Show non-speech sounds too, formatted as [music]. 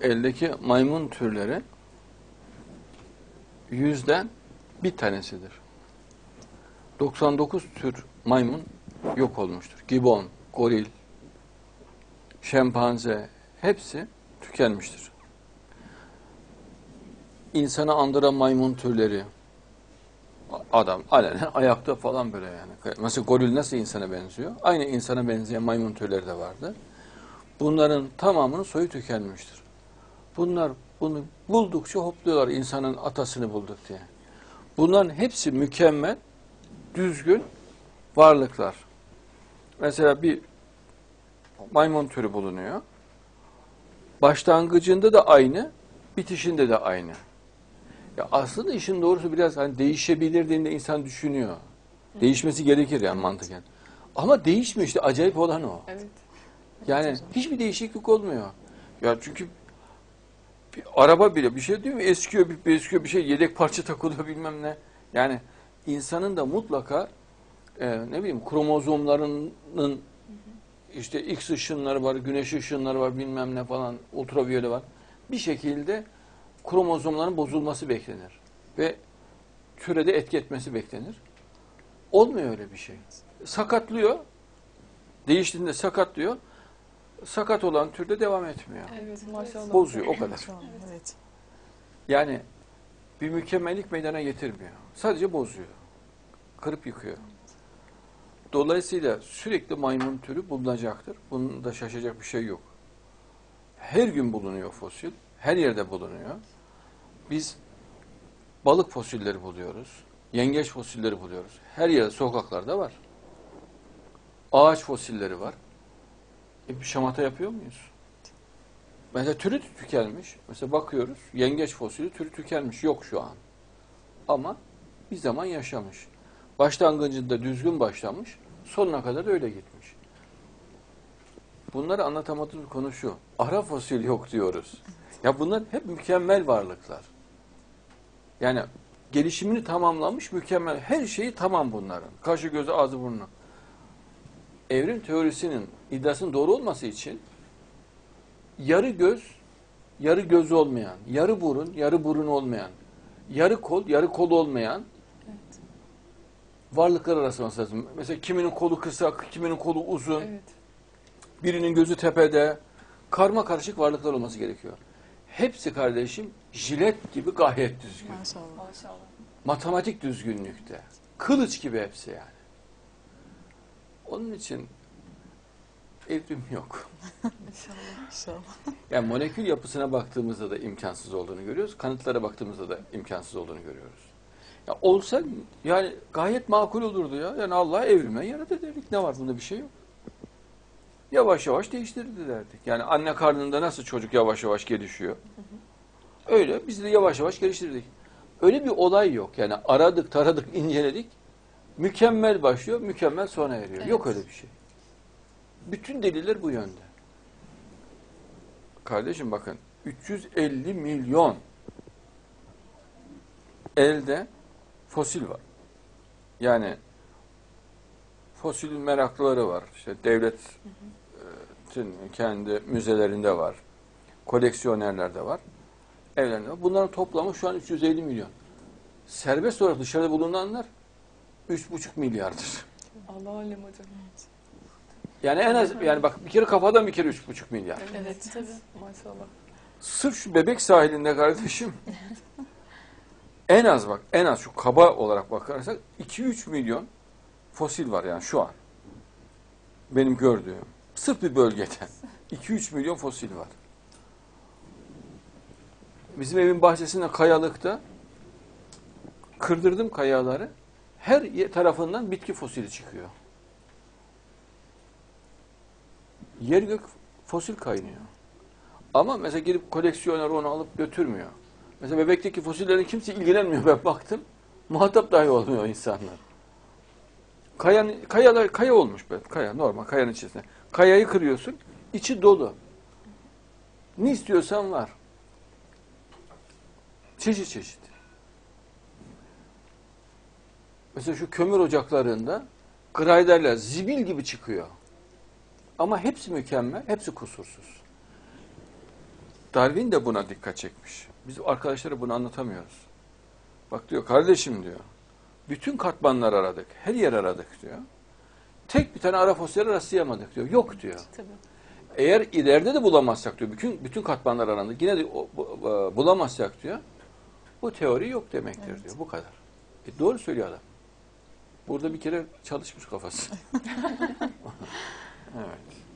eldeki maymun türleri yüzden bir tanesidir. 99 tür maymun yok olmuştur. Gibon, goril, şempanze hepsi tükenmiştir. İnsanı andıran maymun türleri adam alenen [laughs] ayakta falan böyle yani. Mesela goril nasıl insana benziyor? Aynı insana benzeyen maymun türleri de vardı. Bunların tamamının soyu tükenmiştir. Bunlar bunu buldukça hopluyorlar insanın atasını bulduk diye. Bunların hepsi mükemmel, düzgün varlıklar. Mesela bir maymun türü bulunuyor. Başlangıcında da aynı, bitişinde de aynı. Ya aslında işin doğrusu biraz hani değişebilir diye insan düşünüyor. Değişmesi gerekir yani mantıken. Ama değişmiyor işte acayip olan o. Evet. Yani hiçbir değişiklik olmuyor. Ya çünkü bir araba bile bir şey değil mi? Eskiyor, bir, bir eskiyor bir şey yedek parça takılıyor bilmem ne. Yani insanın da mutlaka e, ne bileyim kromozomlarının işte X ışınları var, güneş ışınları var bilmem ne falan, ultraviyole var. Bir şekilde kromozomların bozulması beklenir. Ve türede etki etmesi beklenir. Olmuyor öyle bir şey. Sakatlıyor. Değiştiğinde sakatlıyor. Sakat olan türde devam etmiyor. Evet maşallah. Bozuyor o kadar. Evet. Yani bir mükemmellik meydana getirmiyor. Sadece bozuyor. Kırıp yıkıyor. Dolayısıyla sürekli maymun türü bulunacaktır. Bunun da şaşacak bir şey yok. Her gün bulunuyor fosil. Her yerde bulunuyor. Biz balık fosilleri buluyoruz. Yengeç fosilleri buluyoruz. Her yerde sokaklarda var. Ağaç fosilleri var. E bir şamata yapıyor muyuz? Mesela türü tükenmiş. Mesela bakıyoruz yengeç fosili türü tükenmiş. Yok şu an. Ama bir zaman yaşamış. Başlangıcında düzgün başlamış. Sonuna kadar da öyle gitmiş. Bunları anlatamadığımız konu şu. Ara fosil yok diyoruz. Ya bunlar hep mükemmel varlıklar. Yani gelişimini tamamlamış mükemmel. Her şeyi tamam bunların. Kaşı, gözü, ağzı, burnu. Evrim teorisinin iddiasının doğru olması için yarı göz, yarı göz olmayan, yarı burun, yarı burun olmayan, yarı kol, yarı kol olmayan varlıklar arasında lazım. Mesela kiminin kolu kısa, kiminin kolu uzun, Evet. birinin gözü tepede. Karma karışık varlıklar olması gerekiyor. Hepsi kardeşim jilet gibi gayet düzgün. Maşallah. Maşallah. Matematik düzgünlükte. Kılıç gibi hepsi yani. Onun için evrim yok. İnşallah. İnşallah. Yani molekül yapısına baktığımızda da imkansız olduğunu görüyoruz. Kanıtlara baktığımızda da imkansız olduğunu görüyoruz. Ya olsa yani gayet makul olurdu ya. Yani Allah evrime yaradı derdik. Ne var bunda bir şey yok. Yavaş yavaş değiştirildi derdik. Yani anne karnında nasıl çocuk yavaş yavaş gelişiyor. Öyle biz de yavaş yavaş geliştirdik. Öyle bir olay yok. Yani aradık, taradık, inceledik. Mükemmel başlıyor, mükemmel sona eriyor. Yok Evet. öyle bir şey. Bütün deliller bu yönde. Kardeşim bakın 350 milyon elde fosil var. Yani fosil meraklıları var. İşte devletin kendi müzelerinde var. Koleksiyonerlerde var. Evlerinde var. Bunların toplamı şu an 350 milyon. Serbest olarak dışarıda bulunanlar 3,5 milyardır. Allah alem hocam. Yani en az yani bak bir kere kafadan bir kere 3,5 milyar. Evet. Tabii. Maşallah. Sırf şu bebek sahilinde kardeşim [laughs] en az bak en az şu kaba olarak bakarsak 2-3 milyon fosil var yani şu an. Benim gördüğüm. Sırf bir bölgeden. 2-3 [laughs] milyon fosil var. Bizim evin bahçesinde kayalıkta kırdırdım kayaları. Her tarafından bitki fosili çıkıyor. Yer gök fosil kaynıyor. Ama mesela gidip koleksiyoner onu alıp götürmüyor. Mesela bebekteki fosillerin kimse ilgilenmiyor [laughs] ben baktım. Muhatap dahi olmuyor insanlar. Kayanın, kayalar, kaya olmuş böyle. Kaya normal kayanın içerisinde. Kayayı kırıyorsun. içi dolu. Ne istiyorsan var. Çeşit çeşit. Mesela şu kömür ocaklarında grayderler zibil gibi çıkıyor. Ama hepsi mükemmel, hepsi kusursuz. Darwin de buna dikkat çekmiş. Biz arkadaşlara bunu anlatamıyoruz. Bak diyor kardeşim diyor. Bütün katmanlar aradık. Her yer aradık diyor. Tek bir tane ara fosili rastlayamadık diyor. Yok diyor. Tabii. Eğer ileride de bulamazsak diyor. Bütün bütün katmanlar arandı. Yine de o- bu- bulamazsak diyor. Bu teori yok demektir Evet. diyor. Bu kadar. E doğru söylüyor adam. Burada bir kere çalışmış kafası. [laughs] evet.